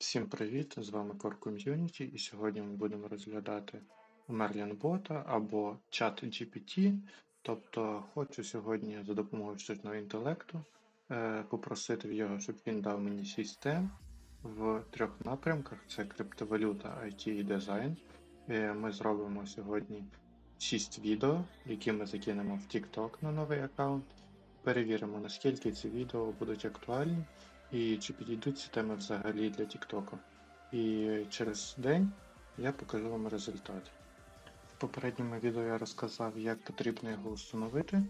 Всім привіт! З вами Core Community і сьогодні ми будемо розглядати Merlin бота або чат GPT. Тобто хочу сьогодні за допомогою штучного інтелекту е, попросити його, щоб він дав мені 6 тем в трьох напрямках: це криптовалюта, IT і дизайн. Е, Ми зробимо сьогодні 6 відео, які ми закинемо в TikTok на новий аккаунт. Перевіримо, наскільки ці відео будуть актуальні і чи підійдуть ці теми взагалі для TikTok. І через день я покажу вам результат. В попередньому відео я розказав, як потрібно його встановити.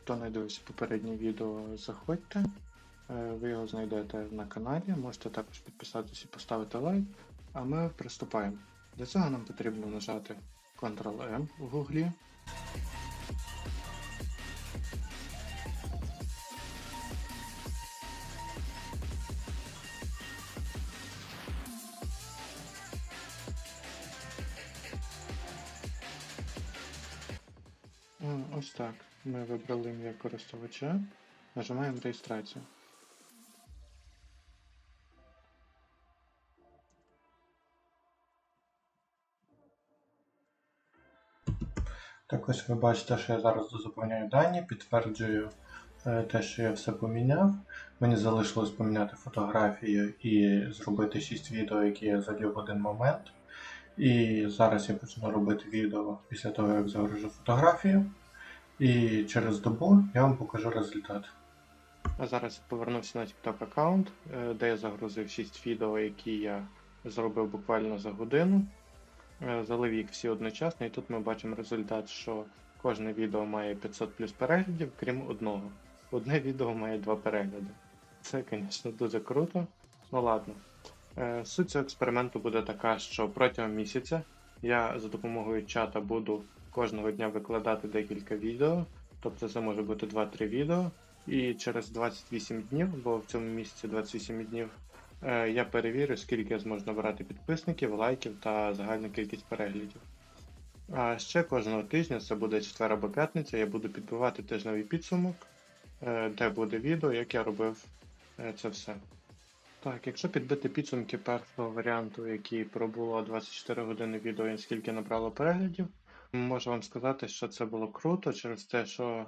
Хто не дивився попереднє відео, заходьте. Е, Ви його знайдете на каналі, можете також підписатися і поставити лайк. А ми приступаємо. Для цього нам потрібно нажати Ctrl-M в гуглі. Ось так. Ми вибрали ім'я користувача, нажимаємо реєстрацію. Так ось ви бачите, що я зараз заповняю дані, підтверджую е, те, що я все поміняв. Мені залишилось поміняти фотографію і зробити 6 відео, які я залів в один момент. І зараз я почну робити відео після того, як загружу фотографію. І через добу я вам покажу результат. А зараз повернувся на TikTok аккаунт, е, де я загрузив 6 відео, які я зробив буквально за годину. Е, Залив їх всі одночасно, і тут ми бачимо результат, що кожне відео має 500 плюс переглядів, крім одного. Одне відео має два перегляди. Це, звісно, дуже круто. Ну ладно. Е, Суть цього експерименту буде така, що протягом місяця я за допомогою чата буду кожного дня викладати декілька відео. Тобто це може бути 2-3 відео. І через 28 днів, бо в цьому місяці 28 днів, е, я перевірю, скільки я зможу набрати підписників, лайків та загальну кількість переглядів. А ще кожного тижня, це буде четвер або п'ятниця, я буду підбивати тижневий підсумок, е, де буде відео, як я робив це все. Так, якщо підбити підсумки першого варіанту, який пробуло 24 години відео і скільки набрало переглядів, можу вам сказати, що це було круто через те, що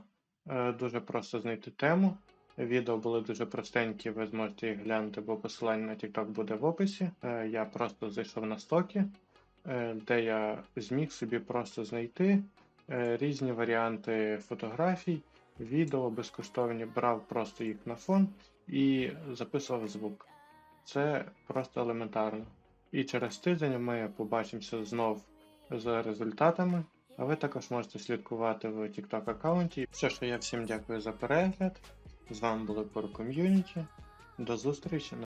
е, дуже просто знайти тему. Відео були дуже простенькі, ви зможете їх глянути, бо посилання на TikTok буде в описі. Е, я просто зайшов на стоки, е, де я зміг собі просто знайти е, різні варіанти фотографій, відео безкоштовні, брав просто їх на фон і записував звук. Це просто елементарно. І через тиждень ми побачимося знов з результатами. А ви також можете слідкувати в TikTok аккаунті. Все, що я всім дякую за перегляд. З вами були Core Community. До зустрічі!